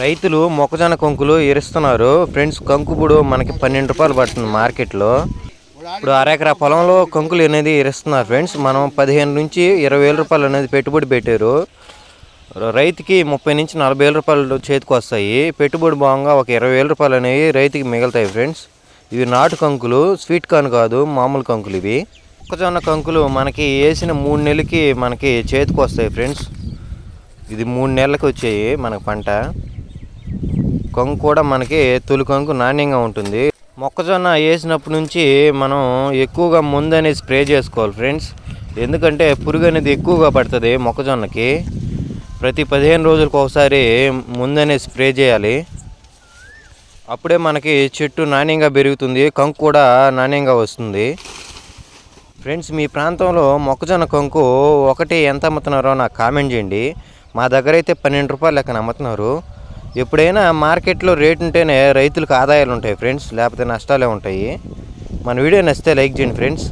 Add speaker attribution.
Speaker 1: రైతులు మొక్కజొన్న కంకులు ఎరుస్తున్నారు ఫ్రెండ్స్ కంకుపుడు మనకి పన్నెండు రూపాయలు పడుతుంది మార్కెట్లో. ఇప్పుడు అరెకరా పొలంలో కంకులు అనేది ఎరుస్తున్నారు ఫ్రెండ్స్. మనం పదిహేను నుంచి ఇరవై వేల రూపాయలు అనేది పెట్టుబడి పెట్టారు. రైతుకి ముప్పై నుంచి నలభై వేల రూపాయలు చేతికి వస్తాయి. పెట్టుబడి బాగా ఒక ఇరవై వేల రూపాయలు అనేవి రైతుకి మిగులుతాయి ఫ్రెండ్స్. ఇవి నాటు కంకులు స్వీట్ కార్న్ కాదు మామూలు కంకులు ఇవి. మొక్కజొన్న కంకులు మనకి వేసిన మూడు నెలలకి మనకి చేతికి వస్తాయి ఫ్రెండ్స్. ఇది మూడు నెలలకు వచ్చాయి మనకు పంట. కంకు కూడా మనకి తొలి కంకు నాణ్యంగా ఉంటుంది. మొక్కజొన్న వేసినప్పటి నుంచి మనం ఎక్కువగా ముందు అనేది స్ప్రే చేసుకోవాలి ఫ్రెండ్స్. ఎందుకంటే పురుగు అనేది ఎక్కువగా పడుతుంది మొక్కజొన్నకి. ప్రతి పదిహేను రోజులకు ఒకసారి ముందు అనేది స్ప్రే చేయాలి. అప్పుడే మనకి చెట్టు నాణ్యంగా పెరుగుతుంది కంకు కూడా నాణ్యంగా వస్తుంది. ఫ్రెండ్స్ మీ ప్రాంతంలో మొక్కజొన్న కంకు ఒకటి ఎంత అమ్ముతున్నారో నాకు కామెంట్ చేయండి. మా దగ్గర అయితే పన్నెండు రూపాయలు లెక్కన అమ్ముతున్నారు. ఎప్పుడైనా మార్కెట్లో రేట్ ఉంటేనే రైతులకు ఆదాయాలు ఉంటాయి ఫ్రెండ్స్ లేకపోతే నష్టాలే ఉంటాయి. మన వీడియో నచ్చితే లైక్ చేయండి ఫ్రెండ్స్.